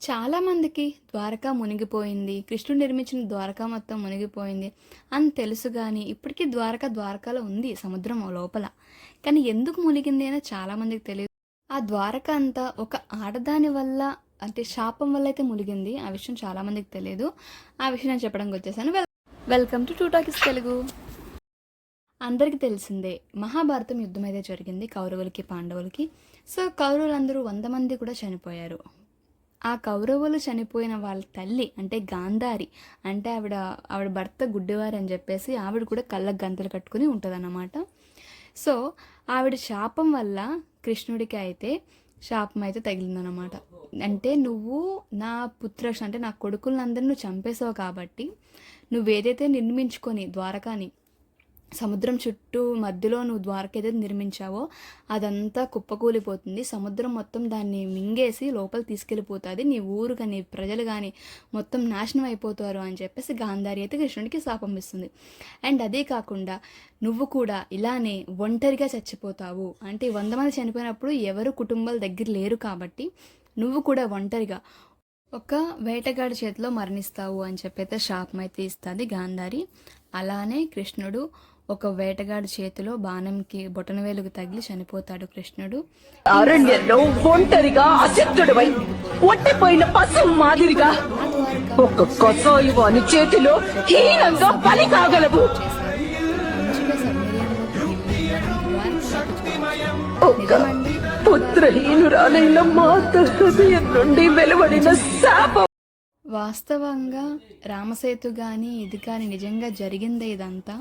చాలామందికి ద్వారకా మునిగిపోయింది. కృష్ణుడు నిర్మించిన ద్వారకా మొత్తం మునిగిపోయింది. అని తెలుసు కానీ ఇప్పటికీ ద్వారకా ద్వారకాలో ఉంది సముద్రం లోపల. కానీ ఎందుకు మునిగింది అని చాలామందికి తెలియదు ఆ ద్వారక అంతా ఒక ఆడదాని వల్ల అంటే శాపం వల్ల అయితే మునిగింది. ఆ విషయం చాలామందికి తెలియదు ఆ విషయం నేను చెప్పడానికి వచ్చేసాను. Well welcome to too talkies Telugu. అందరికీ తెలిసిందే మహాభారతం యుద్ధం అయితే జరిగింది కౌరవులకి పాండవులకి. సో కౌరవులందరూ వంద మంది కూడా చనిపోయారు. ఆ కౌరవులు చనిపోయిన వాళ్ళ తల్లి అంటే గాంధారి అంటే ఆవిడ ఆవిడ భర్త గుడ్డివారు అని చెప్పేసి ఆవిడ కూడా కళ్ళకు గంతలు కట్టుకుని ఉంటుందన్నమాట. సో ఆవిడ శాపం వల్ల కృష్ణుడికి అయితే శాపం అయితే తగిలిందనమాట అంటే నువ్వు నా పుత్ర అంటే నా కొడుకులందరినీ నువ్వు చంపేసావు కాబట్టి నువ్వేదైతే నిర్మించుకొని ద్వారకాని సముద్రం చుట్టూ మధ్యలో నువ్వు ద్వారక ఏదైతే నిర్మించావో అదంతా కుప్పకూలిపోతుంది. సముద్రం మొత్తం దాన్ని మింగేసి లోపల తీసుకెళ్ళిపోతుంది. నీ ఊరు కానీ ప్రజలు కానీ మొత్తం నాశనం అయిపోతారు అని చెప్పేసి గాంధారి అయితే కృష్ణుడికి శాపం ఇస్తుంది. అండ్ అదే కాకుండా నువ్వు కూడా ఇలానే ఒంటరిగా చచ్చిపోతావు. అంటే వంద మంది చనిపోయినప్పుడు ఎవరు కుటుంబాల దగ్గర లేరు కాబట్టి నువ్వు కూడా ఒంటరిగా ఒక వేటగాడి చేతిలో మరణిస్తావు అని చెప్పి అయితే శాపం అయితే ఇస్తుంది గాంధారి. అలానే కృష్ణుడు ఒక వేటగాడి చేతిలో బాణంకి బొటనవేలుకు తగిలి చనిపోతాడు కృష్ణుడు. అరణ్యంలో ఒంటరిగా అశక్తుడివై ఒట్టిపోయిన పశువు మాదిరిగా ఒక కసాయి వాని చేతిలో హీనంగా బలి కాగలవు. పుత్రహీనురాలైన మాత హృదయం నుండి వెలువడిన శాపం. వాస్తవంగా రామసేతు కానీ ఇది కానీ నిజంగా జరిగిందే ఇదంతా?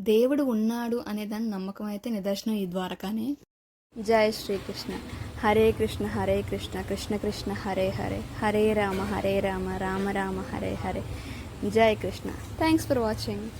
దేవుడు ఉన్నాడు అనే దాని నమ్మకం అయితే నిదర్శనం ఈ ద్వారకానే. జై శ్రీకృష్ణ. హరే కృష్ణ హరే కృష్ణ కృష్ణ కృష్ణ హరే హరే. హరే రామ హరే రామ రామ రామ హరే హరే. జై కృష్ణ. Thanks for watching